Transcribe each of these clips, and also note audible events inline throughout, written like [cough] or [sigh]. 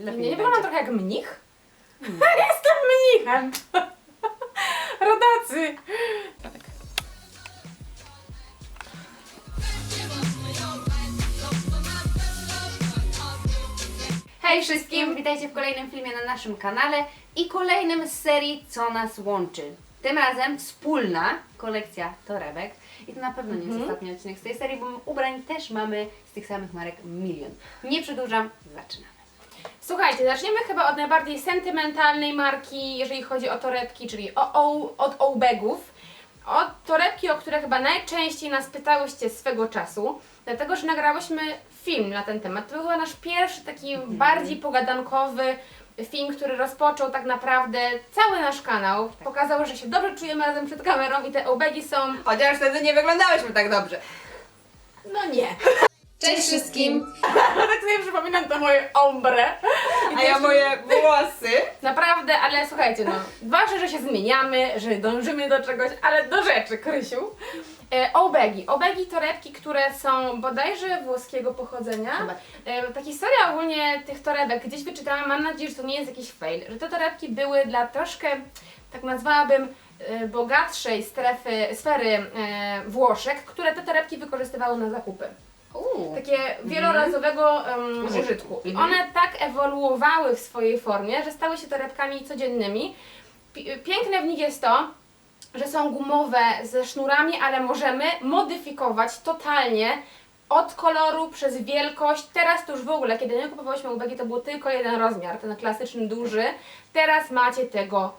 Lepiej Nie, wyglądam trochę jak mnich? [laughs] Jestem mnichem! [laughs] Rodacy! Tak. Hej wszystkim, witajcie w kolejnym filmie na naszym kanale i kolejnym z serii Co nas łączy. Tym razem wspólna kolekcja torebek i to na pewno nie jest ostatni odcinek z tej serii, bo ubrań też mamy z tych samych marek milion. Nie przedłużam, zaczynamy. Słuchajcie, zaczniemy chyba od najbardziej sentymentalnej marki, jeżeli chodzi o torebki, czyli o, o, od Oubegów. Od torebki, o które chyba najczęściej nas pytałyście swego czasu, dlatego że nagrałyśmy film na ten temat. To był chyba nasz pierwszy taki bardziej pogadankowy film, który rozpoczął tak naprawdę cały nasz kanał. Pokazał, że się dobrze czujemy razem przed kamerą i te Oubegi są... Chociaż wtedy nie wyglądałyśmy tak dobrze. no nie. [laughs] Cześć wszystkim! tak [laughs] sobie przypominam to moje ombre. A ja moje włosy. Naprawdę, ale słuchajcie, no, ważne, że się zmieniamy, że dążymy do czegoś, ale do rzeczy, Krysiu. E, obegi. Obegi torebki, które są bodajże włoskiego pochodzenia. Chyba. E, ta historia ogólnie tych torebek gdzieś wyczytałam, mam nadzieję, że to nie jest jakiś fail, że te torebki były dla troszkę, tak nazwałabym, e, bogatszej strefy, sfery e, Włoszek, które te torebki wykorzystywały na zakupy Uuu. takie wielorazowego em, Użytku. użytku. I Mhm. one tak ewoluowały w swojej formie, że stały się torebkami codziennymi. Pi- Piękne w nich jest to, że są gumowe ze sznurami, ale możemy modyfikować totalnie od koloru przez wielkość. Teraz to już w ogóle, kiedy my kupowałyśmy ubegi, to był tylko jeden rozmiar, ten klasyczny duży. Teraz macie tego.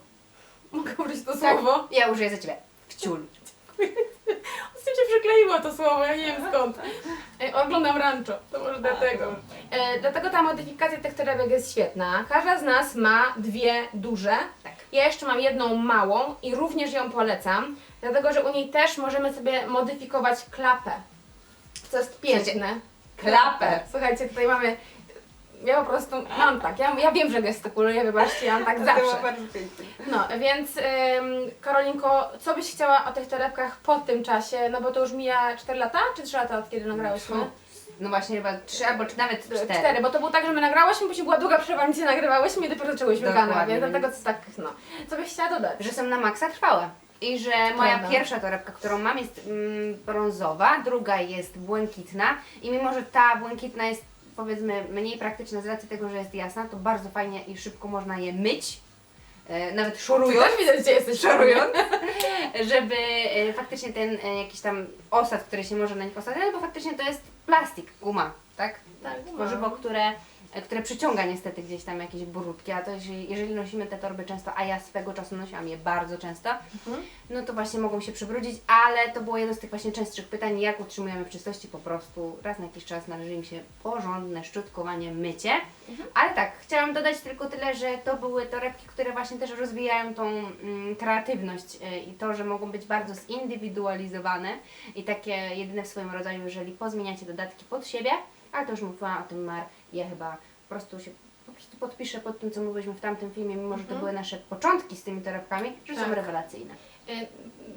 Mogę użyć to słowo? Ja użyję za ciebie. Wciul. [laughs] Tym się przykleiło to słowo, ja nie wiem skąd. E, oglądam rancho, to może dlatego. E, dlatego ta modyfikacja tych torebek jest świetna. Każda z nas ma dwie duże. Tak. Ja jeszcze mam jedną małą i również ją polecam, dlatego że u niej też możemy sobie modyfikować klapę. Co jest piękne. klapę. Słuchajcie, tutaj mamy. Ja po prostu mam tak. Ja, ja wiem, że gestykuluję, wybaczcie, ja mam tak zawsze. No, więc ym, Karolinko, co byś chciała o tych torebkach po tym czasie? No bo to już mija 4 lata, czy 3 lata od kiedy nagrałyśmy? No właśnie chyba trzy albo czy nawet cztery. Cztery, bo to było tak, że my nagrałyśmy, później była długa przerwa, nic nie nagrywałyśmy i dopiero zaczęłyśmy Dokładnie, kanał, więc więc- dlatego to tak, no. Co byś chciała dodać? Że są na maksa trwałe. I że moja Prawda. pierwsza torebka, którą mam jest mm, brązowa, druga jest błękitna i mimo, że ta błękitna jest powiedzmy mniej praktyczna z racji tego, że jest jasna, to bardzo fajnie i szybko można je myć, e, nawet szorując, też widać, gdzie jesteś szorując, [laughs] żeby e, faktycznie ten e, jakiś tam osad, który się może na nich osadzać, bo faktycznie to jest plastik, guma, tak? Tak, guma. Tworzywo, które, które przyciąga niestety gdzieś tam jakieś brudki, a to jeżeli, jeżeli nosimy te torby często, a ja swego czasu nosiłam je bardzo często, Mhm. no to właśnie mogą się przybrudzić, ale to było jedno z tych właśnie częstszych pytań, jak utrzymujemy w czystości po prostu raz na jakiś czas należy im się porządne szczotkowanie, mycie. Ale tak, chciałam dodać tylko tyle, że to były torebki, które właśnie też rozwijają tą mm, kreatywność y, i to, że mogą być bardzo zindywidualizowane i takie jedyne w swoim rodzaju, jeżeli pozmieniacie dodatki pod siebie, ale to już mówiłam o tym Mar, ja chyba po prostu się po prostu podpiszę pod tym, co mówiliśmy w tamtym filmie, mimo że to były nasze początki z tymi torebkami, że są Tak. rewelacyjne. Y,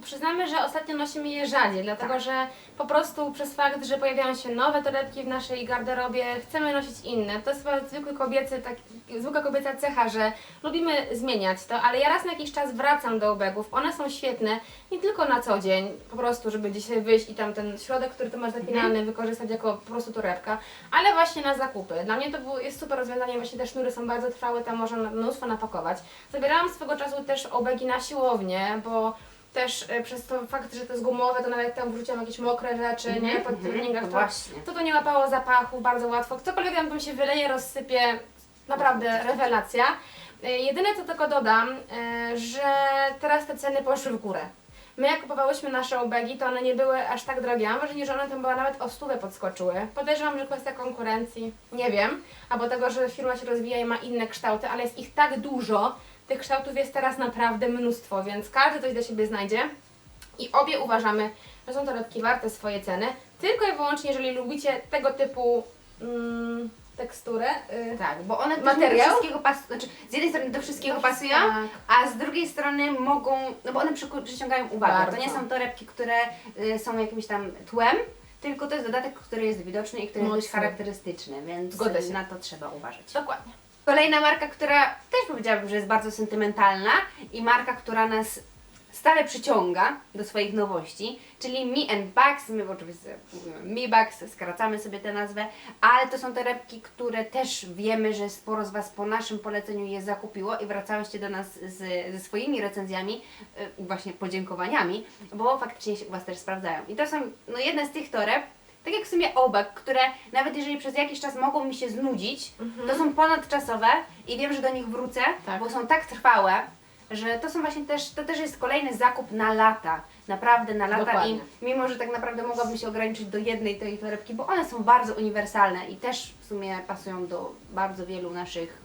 Przyznamy, że ostatnio nosimy je rzadziej, dlatego Tak. że po prostu przez fakt, że pojawiają się nowe torebki w naszej garderobie, chcemy nosić inne. To jest chyba zwykły kobiecy, tak, zwykła kobieca cecha, że lubimy zmieniać to, ale ja raz na jakiś czas wracam do obegów. One są świetne nie tylko na co dzień, po prostu, żeby dzisiaj wyjść i tam ten środek, który tu masz zapinany, wykorzystać jako po prostu torebka, ale właśnie na zakupy. Dla mnie to było, jest super rozwiązanie, właśnie te sznury są bardzo trwałe, tam można mnóstwo napakować. Zabierałam swego czasu też obegi na siłownię, bo też e, przez to fakt, że to jest gumowe, to nawet tam wrzuciłam jakieś mokre rzeczy, nie, pod mhm, treningach, to to, właśnie. to to nie łapało zapachu bardzo łatwo. Cokolwiek tam się wyleje, rozsypie, naprawdę rewelacja. E, Jedyne co tylko dodam, e, że teraz te ceny poszły w górę. My jak kupowałyśmy nasze obegi, to one nie były aż tak drogie. Mam wrażenie, że one tam były nawet o stówę podskoczyły. Podejrzewam, że kwestia konkurencji, nie wiem, albo tego, że firma się rozwija i ma inne kształty, ale jest ich tak dużo, tych kształtów jest teraz naprawdę mnóstwo, więc każdy coś dla siebie znajdzie. I obie uważamy, że są torebki warte swoje ceny, tylko i wyłącznie jeżeli lubicie tego typu mm, teksturę. y, Tak, bo one też Materiał? do wszystkiego pasują, znaczy z jednej strony do wszystkiego Do pasują, wszystkiego, a z drugiej strony mogą, no bo one przyku- przyciągają uwagę. Bardzo. To nie są torebki, które y, są jakimś tam tłem, tylko to jest dodatek, który jest widoczny i który jest dość Mocny. charakterystyczny, więc Zgodzę się. na to trzeba uważać. Dokładnie. Kolejna marka, która też powiedziałabym, że jest bardzo sentymentalna i marka, która nas stale przyciąga do swoich nowości, czyli Me and Bugs, my oczywiście mówimy Me Bugs, skracamy sobie tę nazwę, ale to są torebki, które też wiemy, że sporo z Was po naszym poleceniu je zakupiło i wracałyście do nas z, ze swoimi recenzjami i właśnie podziękowaniami, bo faktycznie się u Was też sprawdzają. I to są no, jedne z tych toreb, tak jak w sumie obak, które nawet jeżeli przez jakiś czas mogą mi się znudzić, to są ponadczasowe i wiem, że do nich wrócę, Tak. bo są tak trwałe, że to są właśnie też, to też jest kolejny zakup na lata. Naprawdę na lata Dokładnie. i mimo, że tak naprawdę mogłabym się ograniczyć do jednej tej torebki, bo one są bardzo uniwersalne i też w sumie pasują do bardzo wielu naszych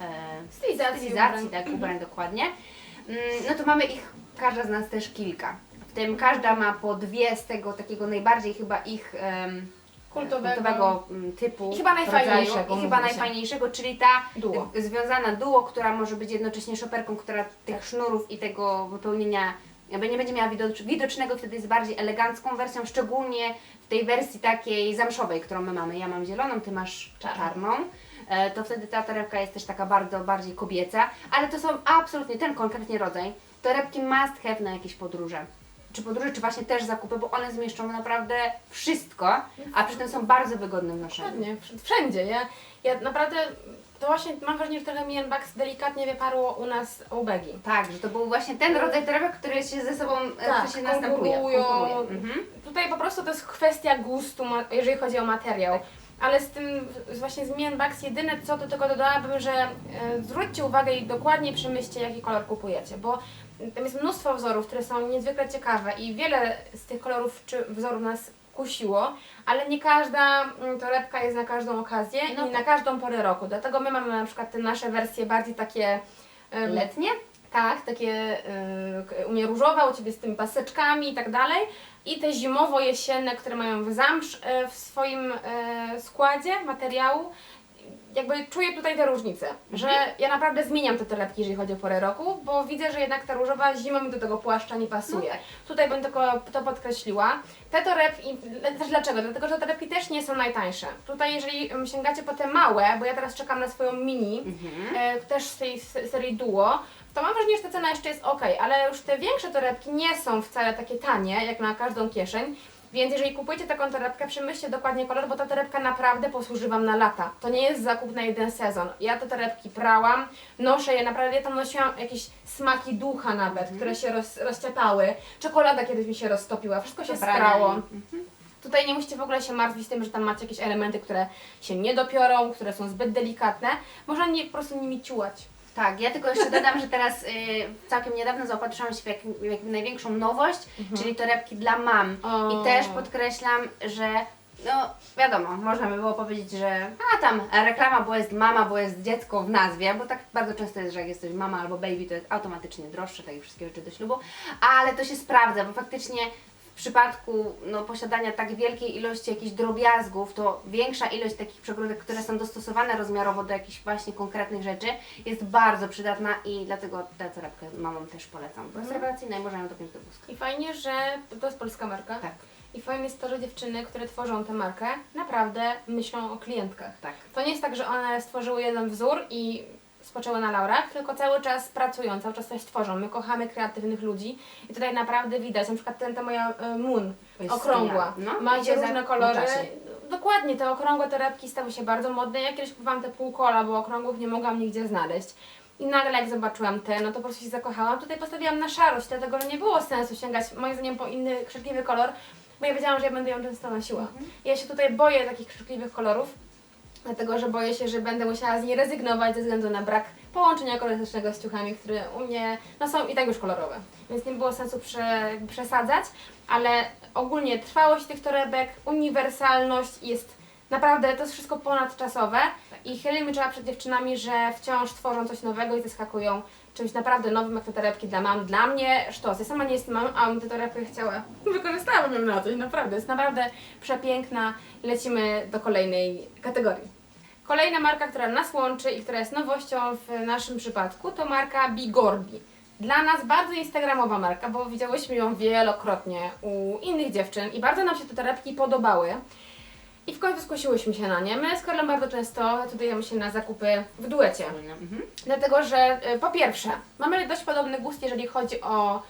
e, Stylizacji stylizacji, ubrań. tak, ubrań dokładnie. Mm, No to mamy ich, każda z nas też kilka. Tym każda ma po dwie z tego takiego najbardziej chyba ich em, Kultowego. kultowego mm, typu. I chyba najfajniejszego, rodzaju. I chyba mówi się. najfajniejszego, czyli ta Duo. y, związana duo, która może być jednocześnie szoperką, która tych sznurów i tego wypełnienia jakby nie będzie miała widocz- widocznego, wtedy jest bardziej elegancką wersją, szczególnie w tej wersji takiej zamszowej, którą my mamy. Ja mam zieloną, ty masz Czarną. czarną. E, To wtedy ta torebka jest też taka bardzo bardziej kobieca, ale to są absolutnie ten konkretnie rodzaj. Torebki must have na jakieś podróże. Czy podróże, czy właśnie też zakupy, bo one zmieszczą naprawdę wszystko, a przy tym są bardzo wygodne w noszeniu. Dokładnie, wszędzie. Ja, ja naprawdę, to właśnie mam wrażenie, że trochę and Bugs delikatnie wyparło u nas ubegi. Tak, że to był właśnie ten rodzaj torebek, który się ze sobą e, Tak, się następuje. konkurują. Mhm. Tutaj po prostu to jest kwestia gustu, jeżeli chodzi o materiał. Ale z tym, z- właśnie z Bugs, jedyne co do tego dodałabym, że e, zwróćcie uwagę i dokładnie przemyślcie, jaki kolor kupujecie, bo tam jest mnóstwo wzorów, które są niezwykle ciekawe i wiele z tych kolorów czy wzorów nas kusiło, ale nie każda mm, torebka jest na każdą okazję No i tak. na każdą porę roku. Dlatego my mamy na przykład te nasze wersje bardziej takie em, Letnie? tak, takie y, u mnie różowe, u Ciebie z tymi paseczkami i tak dalej. I te zimowo-jesienne, które mają zamsz y, w swoim y, składzie materiału. Jakby czuję tutaj te różnice, że ja naprawdę zmieniam te torebki, jeżeli chodzi o porę roku, bo widzę, że jednak ta różowa zima mi do tego płaszcza nie pasuje. No tak. Tutaj bym tylko to podkreśliła. Te torebki, też dlaczego? Dlatego, że te torebki też nie są najtańsze. Tutaj jeżeli em, sięgacie po te małe, bo ja teraz czekam na swoją mini, Mhm. e, też z tej serii Duo, to mam wrażenie, że ta cena jeszcze jest ok, ale już te większe torebki nie są wcale takie tanie, jak na każdą kieszeń. Więc jeżeli kupujecie taką torebkę, przemyślcie dokładnie kolor, bo ta torebka naprawdę posłuży Wam na lata. To nie jest zakup na jeden sezon. Ja te torebki prałam, noszę je naprawdę, ja tam nosiłam jakieś smaki ducha nawet, które się roz, rozciapały. Czekolada kiedyś mi się roztopiła, wszystko się Prania sprało. i- Tutaj nie musicie w ogóle się martwić tym, że tam macie jakieś elementy, które się nie dopiorą, które są zbyt delikatne. Można nie, po prostu nimi ciułać. Tak, ja tylko jeszcze dodam, że teraz y, całkiem niedawno zaopatrzyłam się w, jak, w jakby największą nowość, czyli torebki dla mam. O. I też podkreślam, że no wiadomo, można by było powiedzieć, że a tam reklama, bo jest mama, bo jest dziecko w nazwie, bo tak bardzo często jest, że jak jesteś mama albo baby, to jest automatycznie droższe, tak jak wszystkie rzeczy do ślubu, ale to się sprawdza, bo faktycznie w przypadku no, posiadania tak wielkiej ilości jakichś drobiazgów, to większa ilość takich przegródek, które są dostosowane rozmiarowo do jakichś właśnie konkretnych rzeczy, jest bardzo przydatna i dlatego tę torebkę mamom też polecam. Bo jest rewelacyjna i można ją dopiąć do wózka. I fajnie, że to jest polska marka. Tak, I fajnie jest to, że dziewczyny, które tworzą tę markę, naprawdę myślą o klientkach. tak. To nie jest tak, że one stworzyły jeden wzór i spoczęły na laurach, tylko cały czas pracują, cały czas coś tworzą. My kochamy kreatywnych ludzi i tutaj naprawdę widać, na przykład ten, ta moja e, Moon, jest okrągła. No, ma idzie za- różne kolory. czasie. Dokładnie, te okrągłe torebki stały się bardzo modne. Ja kiedyś kupowałam te półkola, bo okrągłych nie mogłam nigdzie znaleźć. I nagle jak zobaczyłam te, no to po prostu się zakochałam. Tutaj postawiłam na szarość, dlatego że nie było sensu sięgać moim zdaniem po inny krzykliwy kolor, bo ja wiedziałam, że ja będę ją często nosiła. Mhm. Ja się tutaj boję takich krzykliwych kolorów, dlatego że boję się, że będę musiała z niej rezygnować ze względu na brak połączenia kolorystycznego z ciuchami, które u mnie no, są i tak już kolorowe. Więc nie było sensu prze, przesadzać, ale ogólnie trwałość tych torebek, uniwersalność jest naprawdę, to jest wszystko ponadczasowe i chylę mi czoła przed dziewczynami, że wciąż tworzą coś nowego i zaskakują czymś naprawdę nowym, jak te torebki dla mam. Dla mnie sztos. Ja sama nie jestem mamą, a bym tę torebkę chciała. Wykorzystałabym ją na coś, naprawdę. Jest naprawdę przepiękna. Lecimy do kolejnej kategorii. Kolejna marka, która nas łączy i która jest nowością w naszym przypadku, to marka Bigorbi. Dla nas bardzo instagramowa marka, bo widziałyśmy ją wielokrotnie u innych dziewczyn i bardzo nam się te torebki podobały. I w końcu skusiłyśmy się na nie. My z Karlem bardzo często decydujemy się na zakupy w duecie. Mhm. Dlatego, że y, po pierwsze, mamy dość podobny gust, jeżeli chodzi o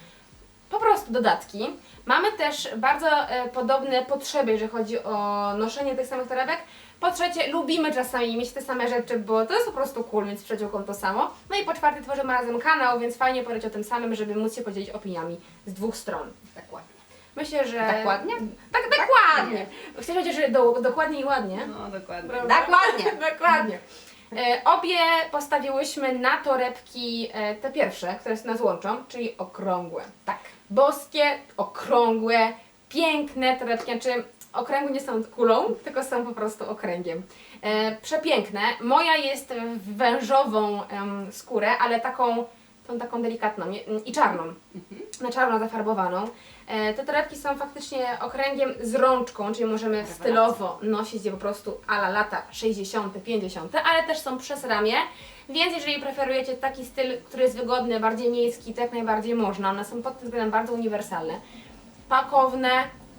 po prostu dodatki. Mamy też bardzo e, podobne potrzeby, jeżeli chodzi o noszenie tych samych torebek. Po trzecie, lubimy czasami mieć te same rzeczy, bo to jest po prostu cool mieć z przyjaciółką to samo. No i po czwarte, tworzymy razem kanał, więc fajnie powiedzieć o tym samym, żeby móc się podzielić opiniami z dwóch stron. Tak ładnie. Myślę, że... Tak ładnie? Tak, dokładnie. Chciałam powiedzieć, że do, dokładnie i ładnie. No dokładnie. Prawda? Dokładnie. [laughs] Dokładnie. E, obie postawiłyśmy na torebki e, te pierwsze, które nas łączą, czyli okrągłe. Tak. Boskie, okrągłe, piękne torebki, znaczy okręgłe nie są kulą, tylko są po prostu okręgiem. E, przepiękne. Moja jest w wężową em, skórę, ale taką, tą taką delikatną i czarną. Na czarno zafarbowaną. E, te torebki są faktycznie okręgiem z rączką, czyli możemy stylowo nosić je po prostu ala lata 60., 50., ale też są przez ramię. Więc jeżeli preferujecie taki styl, który jest wygodny, bardziej miejski, to jak najbardziej można. One są pod tym względem bardzo uniwersalne. Pakowne,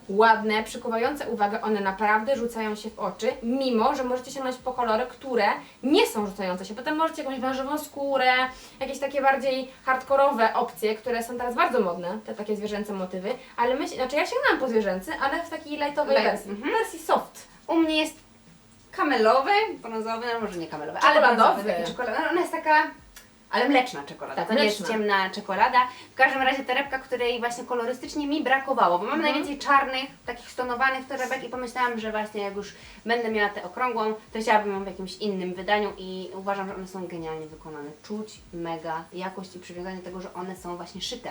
ładne, przykuwające uwagę, one naprawdę rzucają się w oczy, mimo że możecie sięgnąć po kolory, które nie są rzucające się. Potem możecie jakąś wężową skórę, jakieś takie bardziej hardkorowe opcje, które są teraz bardzo modne, te takie zwierzęce motywy, ale my, znaczy ja sięgnęłam po zwierzęcy, ale w takiej lightowej Light, wersji, mhm. wersji soft. U mnie jest kamelowy, brązowy, no może nie kamelowy, Czekoladowy. ale brązowy, czekolada. No, ona jest taka, ale mleczna czekolada, Tak, to nie jest mleczna. ciemna czekolada. W każdym razie torebka, której właśnie kolorystycznie mi brakowało, bo mam Mhm. najwięcej czarnych, takich stonowanych torebek i pomyślałam, że właśnie jak już będę miała tę okrągłą, to chciałabym ją w jakimś innym wydaniu i uważam, że one są genialnie wykonane. Czuć mega jakość i przywiązanie tego, że one są właśnie szyte.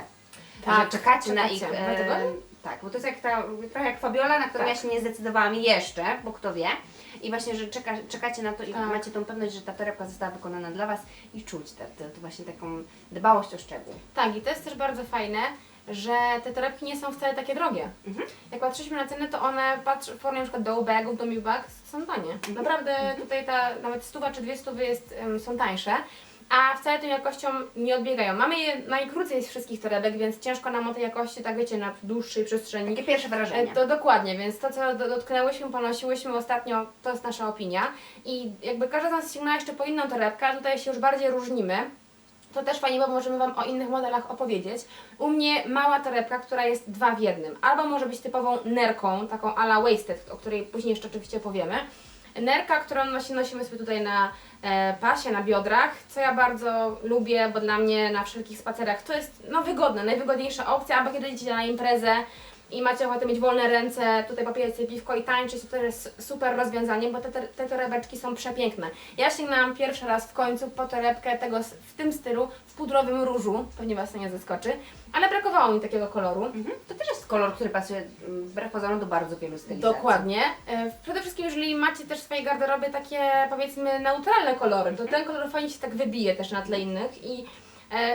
Tak, że czekacie na ich. czekacie. Dlatego? tak, bo to jest jak ta, trochę jak Fabiola, na którą Tak. ja się nie zdecydowałam jeszcze, bo kto wie. I właśnie, że czeka, czekacie na to i Tak. macie tą pewność, że ta torebka została wykonana dla Was i czuć tę właśnie taką dbałość o szczegół. Tak, i to jest też bardzo fajne, że te torebki nie są wcale takie drogie. Mhm. Jak patrzyliśmy na ceny, to one patrz, w formie na przykład do bagów, do bags są tanie. Mhm. Naprawdę tutaj ta nawet stuwa czy dwie stówy jest, em, są tańsze. A wcale tą jakością nie odbiegają. Mamy je najkrócej z wszystkich torebek, więc ciężko nam o tej jakości, tak wiecie, na dłuższej przestrzeni. Takie pierwsze E, wrażenie. To dokładnie, więc to co do- dotknęłyśmy, ponosiłyśmy ostatnio, to jest nasza opinia. I jakby każda z nas sięgnęła jeszcze po inną torebkę, a tutaj się już bardziej różnimy. To też fajnie, bo możemy Wam o innych modelach opowiedzieć. U mnie mała torebka, która jest dwa w jednym. Albo może być typową nerką, taką ala wasted, o której później jeszcze oczywiście powiemy. Nerka, którą właśnie nosimy sobie tutaj na e, pasie, na biodrach, co ja bardzo lubię, bo dla mnie na wszelkich spacerach to jest no, wygodne, najwygodniejsza opcja, albo kiedy idziecie na imprezę i macie ochotę mieć wolne ręce, tutaj popijać sobie piwko i tańczyć, to też jest super rozwiązanie, bo te, te, torebeczki są przepiękne. Ja sięgnęłam pierwszy raz w końcu po torebkę tego w tym stylu, w pudrowym różu, pewnie Was to nie zaskoczy, ale brakowało mi takiego koloru. Mhm. To też jest kolor, który pasuje mm, wbrew pozorom do bardzo wielu stylizacji. Dokładnie. E, Przede wszystkim, jeżeli macie też w swojej garderobie takie powiedzmy neutralne kolory, to ten kolor fajnie się tak wybije też na tle innych i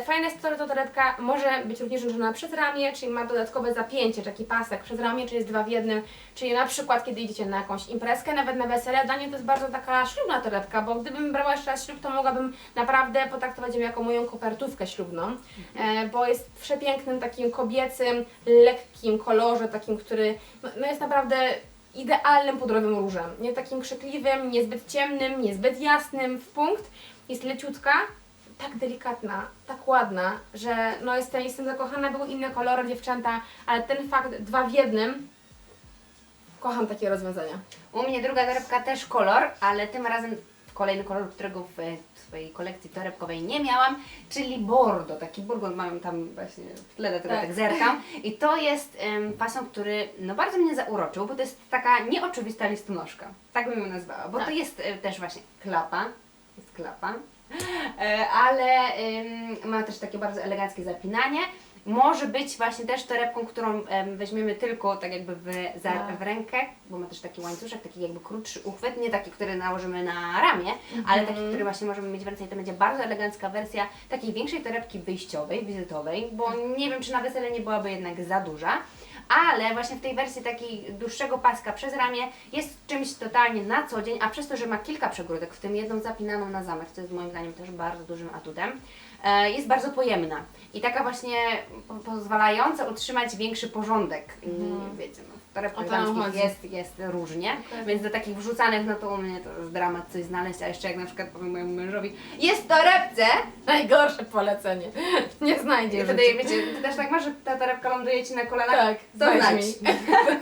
fajne jest to, że ta torebka może być również noszona przez ramię, czyli ma dodatkowe zapięcie, taki pasek przez ramię, czy jest dwa w jednym, czyli na przykład kiedy idziecie na jakąś imprezkę, nawet na wesele, dla mnie to jest bardzo taka ślubna torebka, bo gdybym brała jeszcze raz ślub, to mogłabym naprawdę potraktować ją jako moją kopertówkę ślubną, e, bo jest w przepięknym, takim kobiecym, lekkim kolorze, takim, który no, no jest naprawdę idealnym pudrowym różem. Nie takim krzykliwym, niezbyt ciemnym, niezbyt jasnym w punkt. Jest leciutka, tak delikatna, tak ładna, że no jestem, jestem zakochana. Były inne kolory dziewczęta, ale ten fakt dwa w jednym, kocham takie rozwiązania. U mnie druga torebka też kolor, ale tym razem kolejny kolor, którego w swojej kolekcji torebkowej nie miałam, czyli bordo. Taki burgund mam tam właśnie w tle, dlatego Tak. tak, zerkam. I to jest em, fason, który no bardzo mnie zauroczył, bo to jest taka nieoczywista listonoszka. Tak bym ją nazwała, bo Tak. to jest e, też właśnie klapa. Jest klapa. E, ale ma też takie bardzo eleganckie zapinanie. Może być właśnie też torebką, którą em, weźmiemy tylko tak jakby w, za, Tak. w rękę, bo ma też taki łańcuszek, taki jakby krótszy uchwyt, nie taki, który nałożymy na ramię, ale taki, który właśnie możemy mieć w ręce i to będzie bardzo elegancka wersja takiej większej torebki wyjściowej, wizytowej, bo nie wiem, czy na wesele nie byłaby jednak za duża. Ale właśnie w tej wersji takiej dłuższego paska przez ramię jest czymś totalnie na co dzień, a przez to, że ma kilka przegródek, w tym jedną zapinaną na zamek, co jest moim zdaniem też bardzo dużym atutem, jest bardzo pojemna i taka właśnie po- pozwalająca utrzymać większy porządek. I wiecie, no, w torebkach damskich jest, jest różnie, Okej. więc do takich wrzucanych, no to u mnie to jest dramat coś znaleźć, a jeszcze jak na przykład powiem mojemu mężowi, jest w torebce, Najgorsze polecenie. [laughs] Nie i znajdzie wtedy wiecie, ty też tak masz, że ta torebka ląduje Ci na kolanach? Tak, to znać.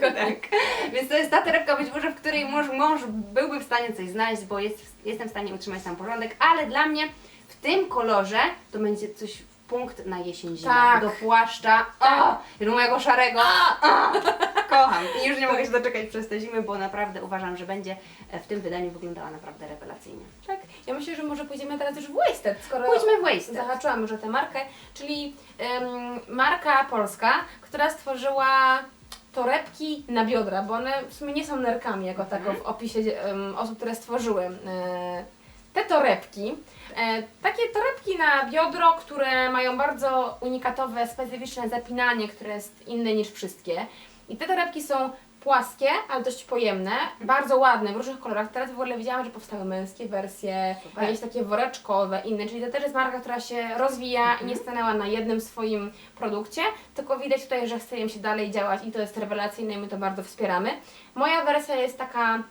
[laughs] tak. Więc to jest ta torebka być może, w której mąż, mąż byłby w stanie coś znaleźć, bo jest, jestem w stanie utrzymać tam porządek, ale dla mnie w tym kolorze to będzie coś w punkt na jesień zimę. Tak. Do płaszcza, o, i do mojego szarego, o, kocham. I już nie mogę się doczekać przez te zimy, bo naprawdę uważam, że będzie w tym wydaniu wyglądała naprawdę rewelacyjnie. Tak, ja myślę, że może pójdziemy teraz już w Wasted, skoro Pójdźmy w Wasted. zahaczyłam już o tę markę, czyli em, marka polska, która stworzyła torebki na biodra, bo one w sumie nie są nerkami jako tako w opisie em, osób, które stworzyły e, te torebki. E, takie torebki na biodro, które mają bardzo unikatowe, specyficzne zapinanie, które jest inne niż wszystkie. I te torebki są płaskie, ale dość pojemne, bardzo ładne, w różnych kolorach. Teraz w ogóle widziałam, że powstały męskie wersje, Super. jakieś takie woreczkowe, inne, czyli to też jest marka, która się rozwija i nie stanęła na jednym swoim produkcie, tylko widać tutaj, że chce im się dalej działać i to jest rewelacyjne i my to bardzo wspieramy. Moja wersja jest taka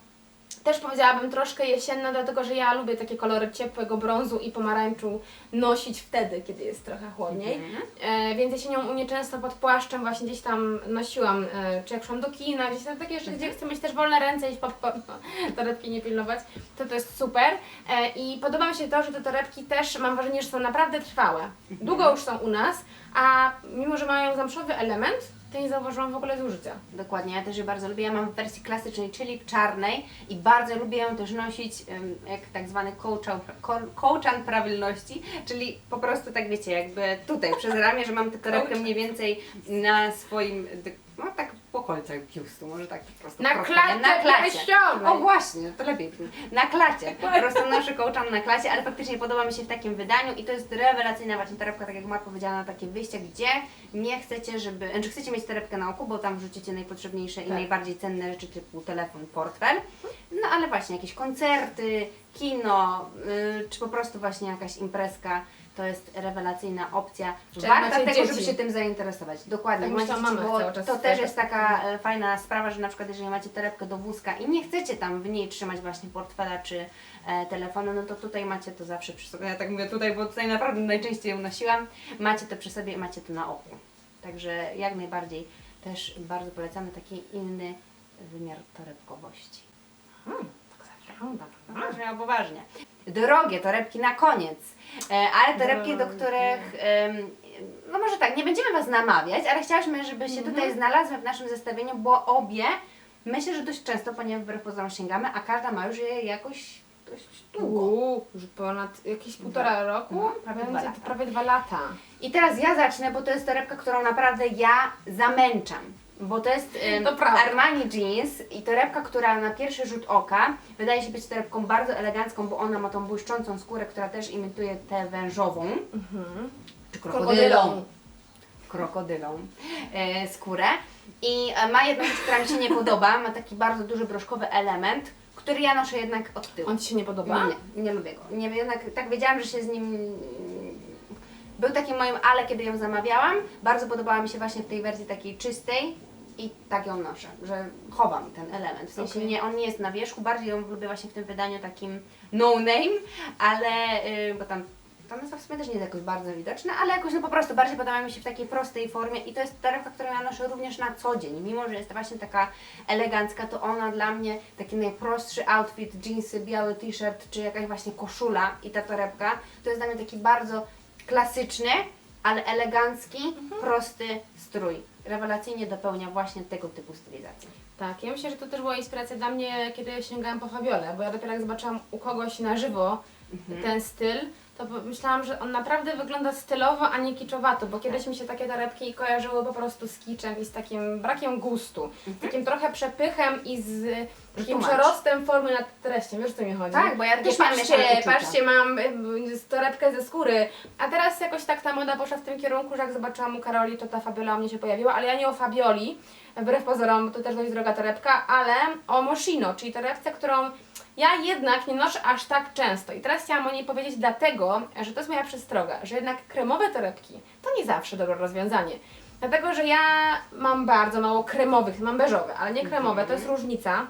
też powiedziałabym troszkę jesienna, dlatego że ja lubię takie kolory ciepłego brązu i pomarańczu nosić wtedy, kiedy jest trochę chłodniej. Mhm. E, więc jesienią u mnie często pod płaszczem właśnie gdzieś tam nosiłam, e, czy jak szłam do kina, gdzieś tam takie rzeczy, gdzie chcę mieć też wolne ręce i po, po, po torebki nie pilnować, to to jest super. E, I podoba mi się to, że te torebki też mam wrażenie, że są naprawdę trwałe. Długo już są u nas, a mimo, że mają zamszowy element, to nie zauważyłam w ogóle zużycia. Dokładnie, ja też je bardzo lubię. Ja mam w wersji klasycznej, czyli w czarnej i bardzo lubię ją też nosić em, jak tak zwany kołczan, ko- kołczan prawilności, czyli po prostu tak wiecie, jakby tutaj przez ramię, że mam tę torebkę mniej więcej na swoim, no tak po kolcach biustu, może tak po prostu. Na prosto, nie? na klacie. O właśnie, to lepiej brzmi. Na klacie. Po prostu noszę kołczan na klacie, ale faktycznie podoba mi się w takim wydaniu i to jest rewelacyjna właśnie torebka, tak jak Mark powiedziała, na takie wyjście, gdzie nie chcecie, żeby, znaczy chcecie mieć torebkę na oku, bo tam wrzucicie najpotrzebniejsze i Tak. najbardziej cenne rzeczy typu telefon, portfel. No ale właśnie jakieś koncerty, kino, yy, czy po prostu właśnie jakaś imprezka. To jest rewelacyjna opcja. Czy Warta macie tego, dzieci. żeby się tym zainteresować. Dokładnie. Tak jak macie dzieci, mamach bo cały czas to też jest taka e, fajna sprawa, że na przykład jeżeli macie torebkę do wózka i nie chcecie tam w niej trzymać właśnie portfela czy e, telefonu, no to tutaj macie to zawsze przy sobie. Ja tak mówię tutaj, bo tutaj naprawdę najczęściej ją nosiłam. Macie to przy sobie i macie to na oku. Także jak najbardziej też bardzo polecamy taki inny wymiar torebkowości. Hmm, tak zawsze. Poważnie, poważnie. Drogie torebki na koniec, e, ale torebki, do Drogie. których, em, no może tak, nie będziemy Was namawiać, ale chciałyśmy, żeby się tutaj znalazły w naszym zestawieniu, bo obie, myślę, że dość często po nie wbrew pozorom sięgamy, a każda ma już je jakoś dość długo. Uuu, już ponad jakieś półtora roku? No, prawie dwa Będzie lata. prawie dwa lata. I teraz ja zacznę, bo to jest torebka, którą naprawdę ja zamęczam. Bo to jest To prawda. Armani Jeans i torebka, która na pierwszy rzut oka wydaje się być torebką bardzo elegancką, bo ona ma tą błyszczącą skórę, która też imituje tę wężową, Mhm. czy Krokodylą. krokodylą e, skórę. I e, ma jedną rzecz, która mi się nie podoba, ma taki bardzo duży broszkowy element, który ja noszę jednak od tyłu. On Ci się nie podoba? Nie, nie lubię go. Nie, jednak tak wiedziałam, że się z nim. Był takim moim ale, kiedy ją zamawiałam. Bardzo podobała mi się właśnie w tej wersji takiej czystej i tak ją noszę, że chowam ten element. W sensie Okej. nie, on nie jest na wierzchu, bardziej ją lubię właśnie w tym wydaniu takim no name, ale yy, bo tam. Ta nazwa w sumie też nie jest jakoś bardzo widoczna, ale jakoś no po prostu bardziej podoba mi się w takiej prostej formie i to jest torebka, którą ja noszę również na co dzień. Mimo, że jest właśnie taka elegancka, to ona dla mnie taki najprostszy outfit, jeansy, biały t-shirt czy jakaś właśnie koszula i ta torebka, to jest dla mnie taki bardzo klasyczny, ale elegancki, prosty strój. Rewelacyjnie dopełnia właśnie tego typu stylizacji. Tak, ja myślę, że to też była inspiracja dla mnie, kiedy sięgałam po Fabiole, bo ja dopiero jak zobaczyłam u kogoś na żywo ten styl, to myślałam, że on naprawdę wygląda stylowo, a nie kiczowato, bo kiedyś mi się takie torebki kojarzyły po prostu z kiczem i z takim brakiem gustu, z takim trochę przepychem i z takim Tłumacz. przerostem formy nad treścią, wiesz o co mi chodzi? Tak, bo ja Takie, też mam patrzcie, mieszane uczucia. patrzcie, mam y, torebkę ze skóry, a teraz jakoś tak ta moda poszła w tym kierunku, że jak zobaczyłam u Karoli, to ta Fabiola u mnie się pojawiła, ale ja nie o Fabioli, wbrew pozorom, to też dość droga torebka, ale o Moschino, czyli torebce, którą ja jednak nie noszę aż tak często. I teraz chciałam o niej powiedzieć dlatego, że to jest moja przestroga, że jednak kremowe torebki to nie zawsze dobre rozwiązanie. Dlatego, że ja mam bardzo mało kremowych, mam beżowe, ale nie kremowe, to jest różnica.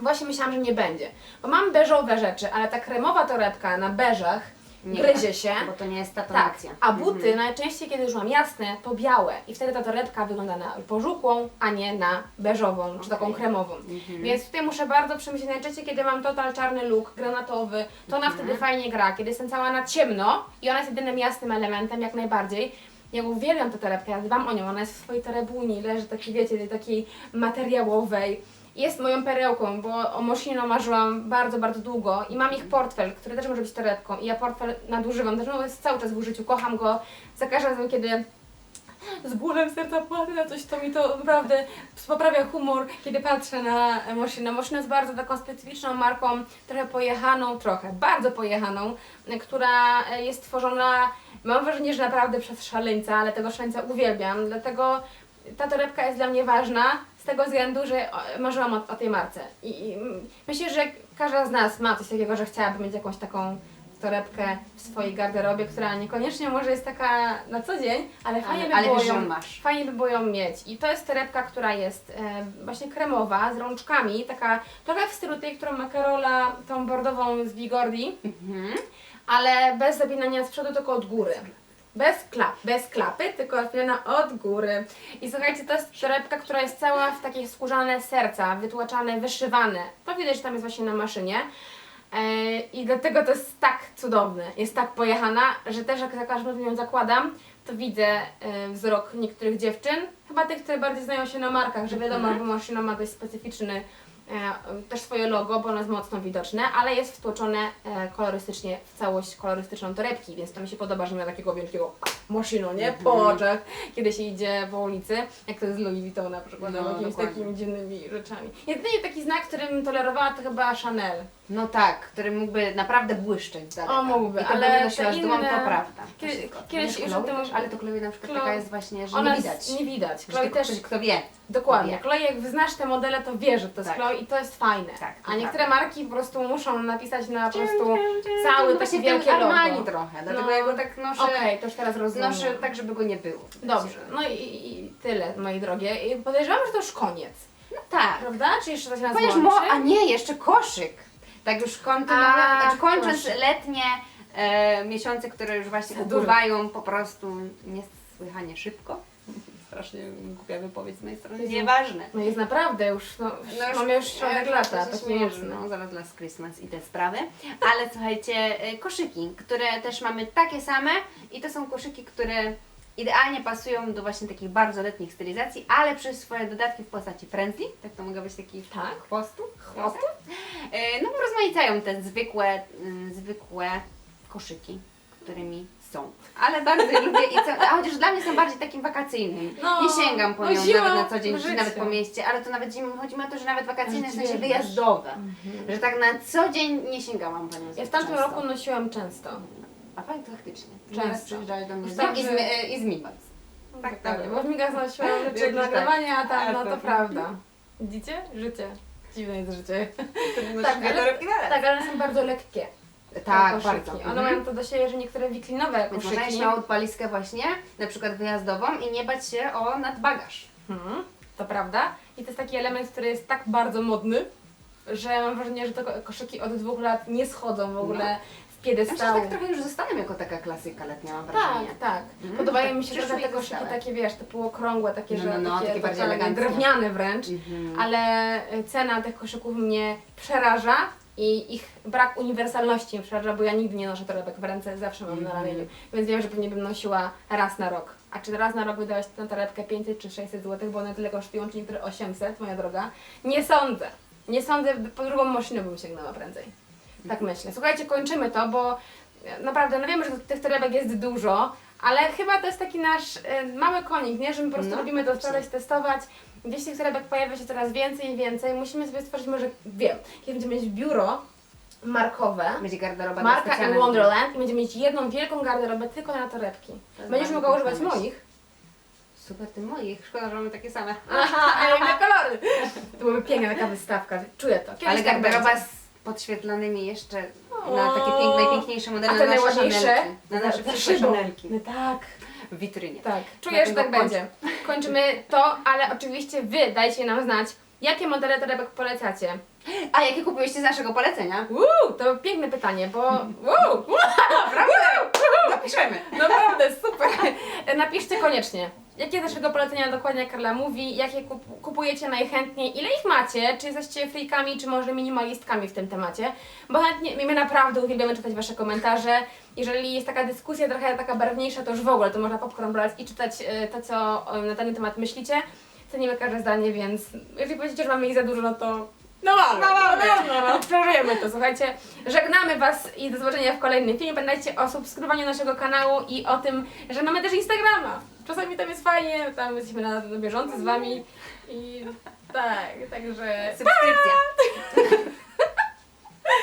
Właśnie myślałam, że nie będzie. Bo mam beżowe rzeczy, ale ta kremowa torebka na beżach Nie gryzie się. Bo to nie jest ta Tak, tonacja. a buty Mhm. najczęściej, kiedy już mam jasne, to białe. I wtedy ta torebka wygląda na pożółkłą, a nie na beżową, czy taką Okej. kremową. Mhm. Więc tutaj muszę bardzo przemyśleć. Najczęściej, kiedy mam total czarny look, granatowy, to ona Mhm. wtedy fajnie gra. Kiedy jestem cała na ciemno i ona jest jedynym jasnym elementem, jak najbardziej. Ja uwielbiam tę torebkę, ja dbam o nią. Ona jest w swojej torebuni, leży takiej, wiecie, takiej materiałowej. Jest moją perełką, bo o Moschino marzyłam bardzo, bardzo długo i mam ich portfel, który też może być torebką. I ja portfel nadużywam, też jest cały czas w użyciu, kocham go. Za każdym razem, kiedy z bólem serca płacę na coś, to mi to naprawdę poprawia humor, kiedy patrzę na Moschino. Moschino jest bardzo taką specyficzną marką, trochę pojechaną, trochę, bardzo pojechaną, która jest tworzona, mam wrażenie, że naprawdę przez szaleńca, ale tego szaleńca uwielbiam, dlatego ta torebka jest dla mnie ważna z tego względu, że o, marzyłam o, o tej marce. I, I myślę, że każda z nas ma coś takiego, że chciałaby mieć jakąś taką torebkę w swojej garderobie, która niekoniecznie może jest taka na co dzień, ale fajnie by ale było ją. Fajnie by było ją mieć. I to jest torebka, która jest e, właśnie kremowa, z rączkami, taka trochę w stylu tej, którą ma Karola, tą bordową z Bigordi, Mhm. ale bez zapinania z przodu, tylko od góry. Bez klap, bez klapy, tylko zapinana od góry. I słuchajcie, to jest torebka, która jest cała w takie skórzane serca, wytłaczane, wyszywane. To widać, że tam jest właśnie na maszynie. E, I dlatego to jest tak cudowne, jest tak pojechana, że też jak za każdym razem ją zakładam, to widzę e, wzrok niektórych dziewczyn, chyba tych, które bardziej znają się na markach, że wiadomo, Mhm. że maszyna ma dość specyficzny też swoje logo, bo ono jest mocno widoczne, ale jest wtłoczone e, kolorystycznie w całość kolorystyczną torebki, więc to mi się podoba, że ma takiego wielkiego maszino, nie? Po Mhm. oczach, kiedy się idzie po ulicy, jak to jest z Louis Vuitton na przykład, No, albo jakimiś dokładnie. takimi dziwnymi rzeczami. Jedynie taki znak, którym tolerowała, to chyba Chanel. No tak, który mógłby naprawdę błyszczeć z daleka. O, mógłby, I to ale by nosiła te inne- to prawda. Kiedy- kiedyś już o tym- Ale to Chloe na przykład Chloe- taka jest właśnie, że nie widać. Nie widać. Chloe też ktoś, kto wie. Dokładnie. Wie. Chloe, jak znasz te modele, to wiesz, że to jest Tak. Chloe i to jest fajne. Tak, to A niektóre prawda. marki po prostu muszą napisać na po prostu cały taki właśnie wielkie ten logo. Armani trochę, dlatego No. ja go tak noszę, Okej, to już teraz rozumiem. noszę tak, żeby go nie było. Dobrze, no i, i tyle, moi drogie. I podejrzewam, że to już koniec, No tak. prawda? Czy jeszcze coś nas Ponieważ łączy? mo, a nie, jeszcze koszyk. Tak już kontynuując, A, znaczy kończąc koszyk. letnie e, miesiące, które już właśnie Za dużo. upływają po prostu niesłychanie szybko. Strasznie głupia wypowiedź z mojej strony, Jezu. nieważne. No jest naprawdę już, no, No mamy już środek e, lata, się taki śmiejesz, mocny. No, zaraz Last Christmas i te sprawy. Ale słuchajcie, e, koszyki, które też mamy takie same i to są koszyki, które idealnie pasują do właśnie takich bardzo letnich stylizacji, ale przez swoje dodatki w postaci friendly, tak to mogę być taki Tak. chwostu, Chwostu? E, No rozmaicają te zwykłe, y, zwykłe koszyki, którymi Ale bardzo je lubię i co, a chociaż dla mnie są bardziej takim wakacyjnym. No, nie sięgam po no nią zimą nawet na co dzień, w nawet po mieście, ale to nawet zimą, chodzi mi o to, że nawet wakacyjne w sensie wyjazdowe. Że tak na co dzień nie sięgałam po nią Ja zbyt w tamtym często. roku nosiłam często. A fakt faktycznie. Często. Często. przyjeżdżali do mnie z tak, i, z, że- e, i z Mimas. Tak, tak. Dokładnie, Bo w migach znosiłam [laughs] rzeczy Jakoś do tak. a tam, no to prawda. Widzicie? Życie. Dziwne jest życie. [laughs] Tak, ale- ale, Tak, ale one są bardzo lekkie. Tak koszyki. bardzo. One Mhm. mają to do siebie, że niektóre wiklinowe Więc można koszyki. iść na odpaliskę właśnie, na przykład wyjazdową i nie bać się o nadbagaż. Mhm, to prawda. I to jest taki element, który jest tak bardzo modny, że mam wrażenie, że te ko- koszyki od dwóch lat nie schodzą w ogóle z Ja myślę, że piedestału. tak trochę już zostaną jako taka klasyka letnia, mam Tak, wrażenie. tak. Mhm. Podobają Tak mi się przyszły trochę te i koszyki zostały. takie, wiesz, te półokrągłe, takie, No, że no, no, takie, takie bardziej totalnie eleganckie. drewniane wręcz. Mhm. Ale y, cena tych koszyków mnie przeraża i ich brak uniwersalności mnie przeraża, bo ja nigdy nie noszę torebek w ręce, zawsze mam na Mhm. ramieniu, więc wiem, że pewnie bym nosiła raz na rok. A czy raz na rok wydałaś tę torebkę 500 czy 600 zł, bo one tyle kosztują, czy niektóre 800, moja droga? Nie sądzę. Nie sądzę, po drugą maszynę bym sięgnęła prędzej. Tak myślę. Słuchajcie, kończymy to, bo e, naprawdę, no wiemy, że tych torebek jest dużo, ale chyba to jest taki nasz e, mały konik, nie? Że my po prostu No, lubimy to sprawdzać, testować. Gdzieś tych torebek pojawia się coraz więcej i więcej. Musimy sobie stworzyć może, wiem, kiedy będziemy mieć biuro markowe, Będzie garderoba marka in Wonderland i będziemy mieć jedną wielką garderobę tylko na torebki. Jest Będziesz bardzo mogła używać pomysł. moich. Super, ty moich. Szkoda, że mamy takie same. Aha, a inne kolory. To byłoby piękna taka wystawka, czuję to. Kiedyś Ale tak garderoba będzie. z podświetlonymi jeszcze na takie pięk, najpiękniejsze A modele te na nasze najładniejsze? Na nasze Za przyszłe szybą. No tak. W witrynie. Tak, czuję, że tak będzie. Kończymy to, ale oczywiście Wy dajcie nam znać, jakie modele torebek polecacie. A jakie kupiłyście z naszego polecenia? Uuu, to piękne pytanie, bo... Uuu, [laughs] Naprawdę? Zapiszemy. naprawdę, super. Napiszcie koniecznie. Jakie naszego polecenia dokładnie Karla mówi, jakie kup kupujecie najchętniej, ile ich macie, czy jesteście freakami, czy może minimalistkami w tym temacie, bo chętnie, my naprawdę uwielbiamy czytać Wasze komentarze. Jeżeli jest taka dyskusja trochę taka barwniejsza, to już w ogóle to można popcorn brać i czytać e, to, co e, na ten temat myślicie. Cenimy każde zdanie, więc jeżeli powiecie, że mamy ich za dużo, no to no mamy, no mamy, no, no, przeżyjemy to, słuchajcie. Żegnamy Was i do zobaczenia w kolejnym filmie. Pamiętajcie o subskrybowaniu naszego kanału i o tym, że mamy też Instagrama. Czasami tam jest fajnie, tam jesteśmy na, na bieżąco z Wami i tak, także... Subskrypcja.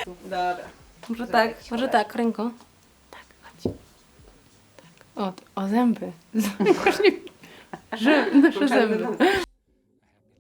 [laughs] Dobra. Może tak, tak, może tak, ręką. Tak, chodź. Tak. O, o zęby. [laughs] Że, nasze zęby.